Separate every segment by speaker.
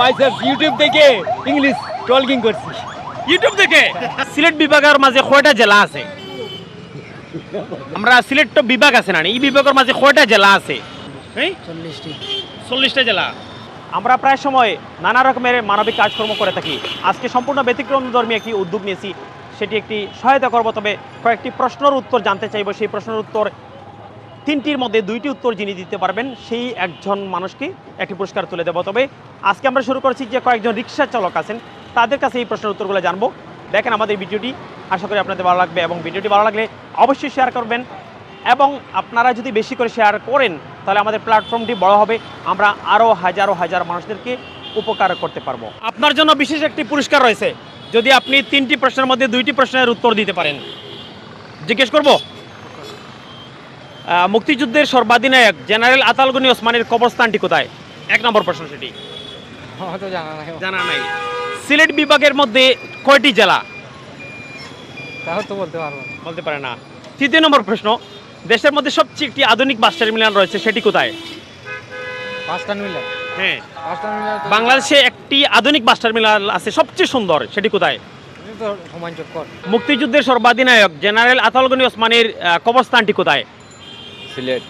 Speaker 1: ভাই ইউটিউব দেখে ইংলিশ টলকিং করছি ইউটিউব দেখে সিলেট বিভাগের মাঝে কয়টা জেলা আছে আমরা সিলেট তো বিভাগ আছে না এই বিভাগের মাঝে কয়টা জেলা আছে চল্লিশটা জেলা আমরা প্রায় সময় নানা রকমের মানবিক কাজকর্ম করে থাকি আজকে সম্পূর্ণ ব্যতিক্রম ধর্মী একটি উদ্যোগ নিয়েছি সেটি একটি সহায়তা করবো তবে কয়েকটি প্রশ্নের উত্তর জানতে চাইব সেই প্রশ্নের উত্তর তিনটির মধ্যে দুইটি উত্তর যিনি দিতে পারবেন সেই একজন মানুষকে একটি পুরস্কার তুলে দেবো তবে আজকে আমরা শুরু করছি যে কয়েকজন রিক্সা চালক আছেন তাদের কাছে এই প্রশ্নের উত্তরগুলো জানবো দেখেন আমাদের ভিডিওটি আশা করি আপনাদের ভালো লাগবে এবং ভিডিওটি ভালো লাগলে অবশ্যই শেয়ার করবেন এবং আপনারা যদি বেশি করে শেয়ার করেন তাহলে আমাদের প্ল্যাটফর্মটি বড় হবে আমরা আরও হাজারো হাজার মানুষদেরকে উপকার করতে পারবো আপনার জন্য বিশেষ একটি পুরস্কার রয়েছে যদি আপনি তিনটি প্রশ্নের মধ্যে দুইটি প্রশ্নের উত্তর দিতে পারেন জিজ্ঞেস করবো মুক্তিযুদ্ধের সর্বাধিনায়ক জেনারেল আতালগনি ওসমানের কবরস্থানটি কোথায় এক নম্বর প্রশ্ন সেটি হ্যাঁ, জানা নাই সিলেট বিভাগের মধ্যে কয়টি জেলা বলতে পারে না তৃতীয় নম্বর প্রশ্ন দেশের মধ্যে সবচেয়ে একটি আধুনিক বাস টার্মিনাল রয়েছে সেটি কোথায় হ্যাঁ বাংলাদেশে একটি আধুনিক বাস টার্মিনাল আছে সবচেয়ে সুন্দর সেটি কোথায় মুক্তিযুদ্ধের সর্বাধিনায়ক জেনারেল আতালগনি ওসমানের কবরস্থানটি কোথায় সিলেট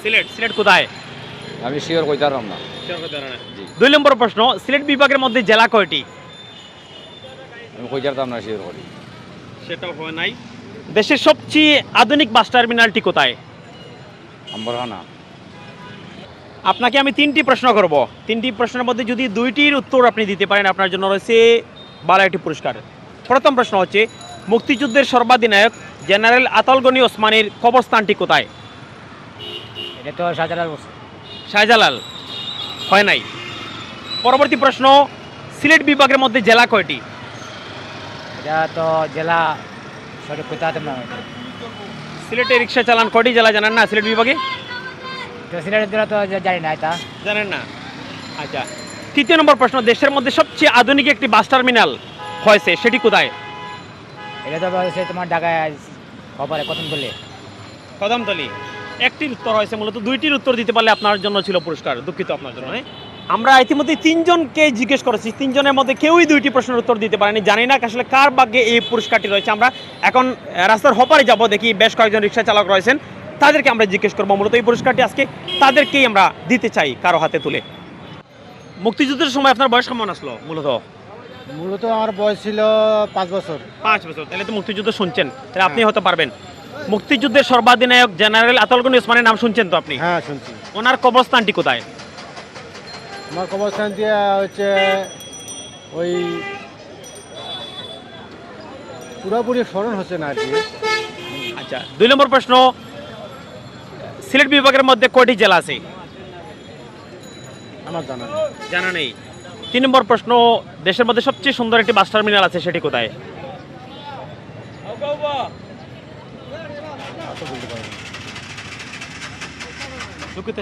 Speaker 1: সিলেট সিলেট কোথায়
Speaker 2: আমি শিওর কইতারাম না
Speaker 1: দুই নম্বর প্রশ্ন সিলেট বিভাগের মধ্যে জেলা কয়টি
Speaker 2: আমি কইতারতাম না শিওর করি
Speaker 1: সেটাও হয় নাই দেশের সবচেয়ে আধুনিক বাস টার্মিনালটি কোথায় আম্বরহানা আপনাকে আমি তিনটি প্রশ্ন করব তিনটি প্রশ্নের মধ্যে যদি দুইটির উত্তর আপনি দিতে পারেন আপনার জন্য রয়েছে বারো একটি পুরস্কার প্রথম প্রশ্ন হচ্ছে মুক্তিযুদ্ধের সর্বাধিনায়ক জেনারেল আতলগনি ওসমানের কবরস্থানটি কোথায় এটা শাহজালাল শাহজালাল হয় নাই পরবর্তী প্রশ্ন সিলেট বিভাগের মধ্যে জেলা কয়টি
Speaker 2: এটা তো জেলা সঠিক কোথাতে
Speaker 1: সিলেটে রিক্সা চালান কয়টি জেলা জানেন না সিলেট বিভাগে
Speaker 2: তো সিলেটের জেলা না এটা
Speaker 1: জানেন না আচ্ছা তৃতীয় নম্বর প্রশ্ন দেশের মধ্যে সবচেয়ে আধুনিক একটি বাস টার্মিনাল হয়েছে সেটি কোথায়
Speaker 2: এটা তো তোমার ঢাকায় কপারে কদমতলি
Speaker 1: কদমতলি একটির উত্তর হয়েছে মূলত দুইটির উত্তর দিতে পারলে আপনার জন্য ছিল পুরস্কার দুঃখিত আপনার জন্য আমরা ইতিমধ্যে তিনজনকে জিজ্ঞেস করেছি তিনজনের মধ্যে কেউই দুইটি প্রশ্নের উত্তর দিতে পারেনি জানি না আসলে কার ভাগ্যে এই পুরস্কারটি রয়েছে আমরা এখন রাস্তার হপারে যাব দেখি বেশ কয়েকজন রিক্সা চালক রয়েছেন তাদেরকে আমরা জিজ্ঞেস করবো মূলত এই পুরস্কারটি আজকে তাদেরকেই আমরা দিতে চাই কারো হাতে তুলে মুক্তিযুদ্ধের সময় আপনার বয়স কেমন আসলো মূলত
Speaker 2: মূলত আমার বয়স ছিল পাঁচ বছর
Speaker 1: পাঁচ বছর তাহলে তো মুক্তিযুদ্ধ শুনছেন তাহলে আপনি হতে পারবেন মুক্তিযুদ্ধের সর্বাধিনায়ক জেনারেল আতলগুন ইসমানের নাম শুনছেন তো আপনি হ্যাঁ শুনছি ওনার কবরস্থানটি কোথায়
Speaker 2: আমার কবরস্থানটি হচ্ছে ওই পুরোপুরি স্মরণ হচ্ছে না আর
Speaker 1: আচ্ছা দুই নম্বর প্রশ্ন সিলেট বিভাগের মধ্যে কয়টি জেলা আছে আমার জানা নেই জানা নেই তিন নম্বর প্রশ্ন দেশের মধ্যে সবচেয়ে সুন্দর একটি বাস টার্মিনাল আছে সেটি কোথায় তো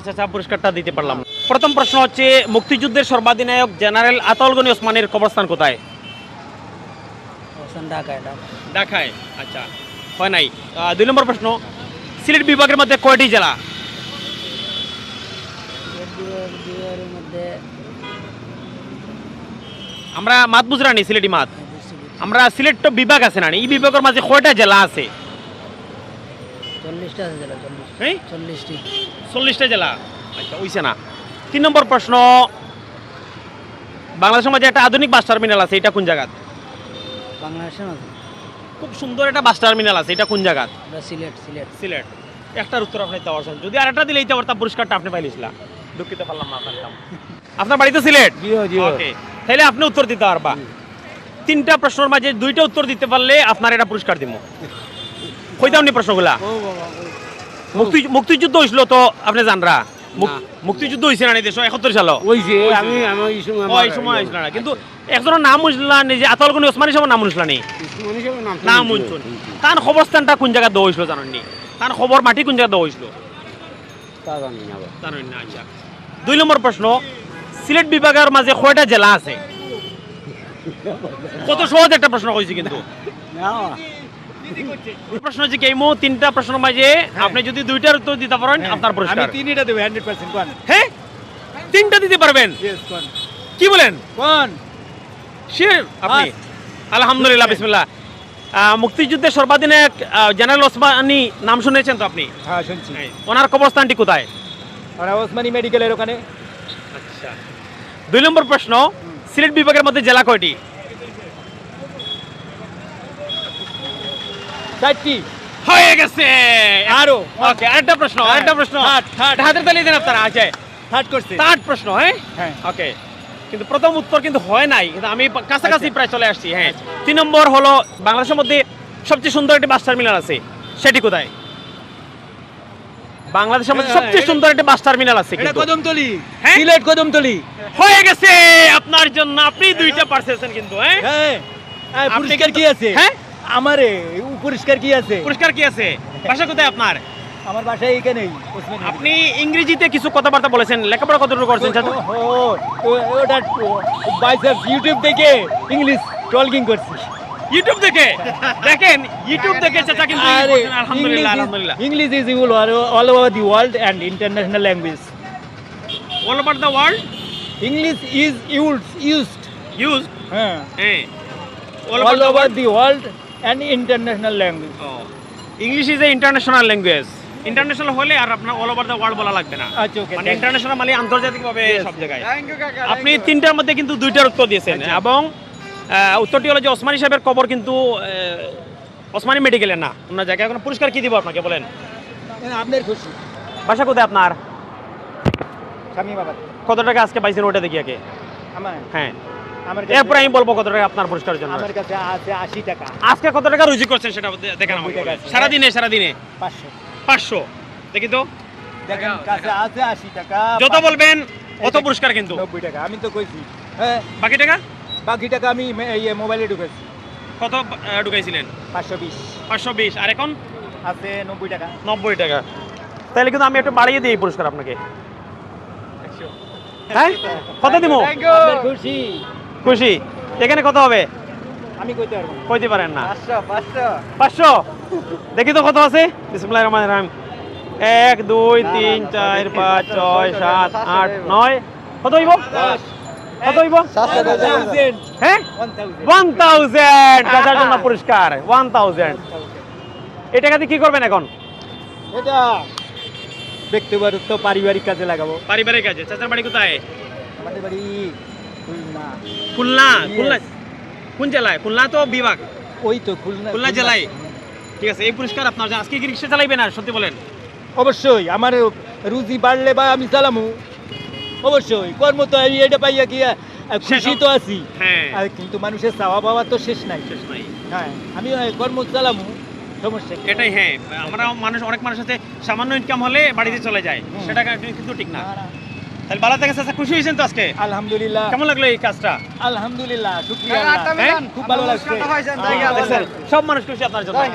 Speaker 1: চাচা পুরস্কারটা দিতে পারলাম প্রথম প্রশ্ন হচ্ছে মুক্তিযুদ্ধের সর্বাধিনায়ক জেনারেল আতলগনি ওসমানের কবরস্থান কোথায় ঢাকায় আচ্ছা হয় নাই দুই নম্বর প্রশ্ন সিলেট বিভাগের মধ্যে কয়টি জেলা আমরা মাত বুঝরা সিলেটি মাত হ্যাঁ, আমরা সিলেট তো বিভাগ আছে না এই বিভাগের মাঝে কয়টা জেলা আছে আচ্ছা, তিন নম্বর প্রশ্ন বাংলাদেশের মাঝে একটা আধুনিক বাস টার্মিনাল আছে এটা কোন জায়গা বাংলাদেশের খুব সুন্দর একটা বাস টার্মিনাল আছে এটা কোন জায়গা সিলেট সিলেট সিলেট একটার উত্তর আপনি যদি যদি আরেকটা দিলে দিতে পুরস্কারটা আপনি পাইলিছিলাম দুঃখিত পারলাম না আপনার বাড়িতে সিলেট তাহলে আপনি উত্তর দিতে পারবা তিনটা প্রশ্নের মাঝে দুইটা উত্তর দিতে পারলে আপনার এটা পুরস্কার দিব কইতামনি প্রশ্নগুলা মুক্তি মুক্তিযুদ্ধ হয়েছিল তো আপনি জানরা মুক্তিযুদ্ধ হয়েছে না দেশ একাত্তর সাল
Speaker 2: হয়েছে আমি আমার
Speaker 1: ওই সময় হয়েছিল না কিন্তু একজনের নাম হয়েছিল না যে আতাল কোনো ওসমান হিসাবে নাম হয়েছিল নি নাম হয়েছিল তার খবরস্থানটা কোন জায়গা দেওয়া হয়েছিল জানেন নি তার খবর মাটি কোন জায়গা দেওয়া হয়েছিল জানেন না আচ্ছা দুই নম্বর প্রশ্ন সিলেট বিভাগের মাঝে কয়টা জেলা আছে কত সহজ একটা প্রশ্ন কইছি কিন্তু প্রশ্ন হচ্ছে কি তিনটা প্রশ্ন মাঝে হ্যাঁ। আপনি যদি দুইটার উত্তর দিতে পারেন হ্যাঁ। আপনার আমি
Speaker 2: তিনটা দেব 100% কোন
Speaker 1: হ্যাঁ তিনটা দিতে পারবেন কি বলেন কোন শির আপনি আলহামদুলিল্লাহ বিসমিল্লাহ মুক্তিযুদ্ধের সর্বাধিনায়ক জেনারেল ওসমানি নাম শুনেছেন তো আপনি হ্যাঁ শুনছি ওনার কবরস্থানটি কোথায়
Speaker 2: ওরা ওসমানী মেডিকেলের ওখানে আচ্ছা
Speaker 1: দুই নম্বর প্রশ্ন সিলেট বিভাগের মধ্যে জেলা কয়টি চারটি হয়ে গেছে আরো ওকে আরেকটা প্রশ্ন হ্যাঁ, আরেকটা প্রশ্ন হাতের তালি দেন আপনারা আছে আচ্ছা। থার্ড করছে থার্ড প্রশ্ন হ্যাঁ ওকে হ্যাঁ। কিন্তু প্রথম উত্তর কিন্তু হয় নাই কিন্তু আমি কাছাকাছি আচ্ছা। প্রায় চলে আসছি হ্যাঁ তিন নম্বর হলো বাংলাদেশের মধ্যে সবচেয়ে সুন্দর একটি বাস টার্মিনাল আছে সেটি কোথায় বাংলাদেশের মধ্যে হ্যাঁ, সবচেয়ে সুন্দর একটা বাস টার্মিনাল আছে এটা
Speaker 2: কদমতলি হ্যাঁ সিলেট কদমতলি
Speaker 1: হয়ে গেছে আপনার জন্য আপনি দুইটা পারছেন কিন্তু
Speaker 2: হ্যাঁ পুরস্কার কি আছে হ্যাঁ আমারে পরিষ্কার কি আছে
Speaker 1: পরিষ্কার কি আছে ভাষা কোথায় আপনার
Speaker 2: আমার বাসায় এখানেই
Speaker 1: আপনি ইংরেজিতে কিছু কথাবার্তা বলেছেন লেখাপড়া কতটুকু করছেন
Speaker 2: ওটা বাইসাপ ইউটিউব দেখে ইংলিশ টলকিং করছি
Speaker 1: ইউটিউব থেকে দেখেন ইউটিউব থেকে চাচা কিন্তু আলহামদুলিল্লাহ
Speaker 2: ইংলিশ ইজ ইউল all over the world and international language
Speaker 1: all over the world
Speaker 2: English is used used used হ্যাঁ all over the world and international language
Speaker 1: English is a international language international হলে আর আপনার all over the world বলা লাগবে না আচ্ছা ওকে মানে international মানে আন্তর্জাতিকভাবে সব জায়গায় আপনি তিনটার মধ্যে কিন্তু দুইটার উত্তর দিয়েছেন আচ্ছা। এবং উত্তরটি হলো যে ওসমানী সাহেবের কবর কিন্তু ওসমানী মেডিকেলে না আপনার জায়গায় এখন পুরস্কার কি দিব আপনাকে বলেন আপনার খুশি বাসা কোথায় আপনার স্বামী বাবা কত টাকা আজকে পাইছেন ওটা আগে আমার হ্যাঁ এরপরে আমি বলবো কত টাকা আপনার জন্য আমার
Speaker 2: কাছে আছে টাকা
Speaker 1: আজকে কত টাকা রুজি করছেন সেটা দেখেন আমাকে দেখি তো
Speaker 2: দেখেন কাছে আছে টাকা
Speaker 1: যত বলবেন পুরস্কার কিন্তু
Speaker 2: টাকা আমি তো কইছি
Speaker 1: হ্যাঁ বাকি টাকা
Speaker 2: বাকি টাকা আমি মোবাইলে
Speaker 1: কত ঢুকাইছিলেন পাঁচশো বিশ পাঁচশো বিশ আর এখন
Speaker 2: আছে নব্বই টাকা
Speaker 1: নব্বই টাকা তাহলে কিন্তু আমি একটু বাড়িয়ে দিই পুরস্কার আপনাকে হ্যাঁ কত দিব খুশি খুশি এখানে কত হবে আমি কইতে কইতে পারেন না 500 500 দেখি তো কত আছে বিসমিল্লাহির রহমানির রহিম 1 2 3 4 5 6 7 8 9 কত হইব 10 কত হইব
Speaker 2: 7000
Speaker 1: হ্যাঁ 1000 দাদার জন্য পুরস্কার 1000 এই টাকা কি করবেন এখন
Speaker 2: এটা ব্যক্তিগত পারিবারিক কাজে লাগাবো
Speaker 1: পারিবারিক কাজে চাচার বাড়ি কোথায় আমাদের বাড়ি খুলনা খুলনা কোন জেলায় খুলনা তো বিভাগ ওই তো খুলনা খুলনা জেলায় ঠিক আছে এই পুরস্কার আপনার আজকে কি রিক্সা চালাইবেন আর সত্যি বলেন
Speaker 2: অবশ্যই আমার রুজি বাড়লে বা আমি চালামু অবশ্যই কর্ম তো এটা পাইয়া খুশি তো আছি হ্যাঁ। কিন্তু মানুষের চাওয়া পাওয়া তো শেষ নাই শেষ নাই হ্যাঁ আমি কর্ম চালামু সমস্যা
Speaker 1: এটাই হ্যাঁ আমরা মানুষ অনেক মানুষ আছে সামান্য ইনকাম হলে বাড়িতে চলে যায় সেটা কিন্তু ঠিক না তাহলে বালা থেকে চাচা খুশি হয়েছেন তো আজকে
Speaker 2: আলহামদুলিল্লাহ কেমন
Speaker 1: লাগলো এই কাজটা
Speaker 2: আলহামদুলিল্লাহ
Speaker 1: শুকরিয়া খুব ভালো লাগছে সব মানুষ খুশি আপনার জন্য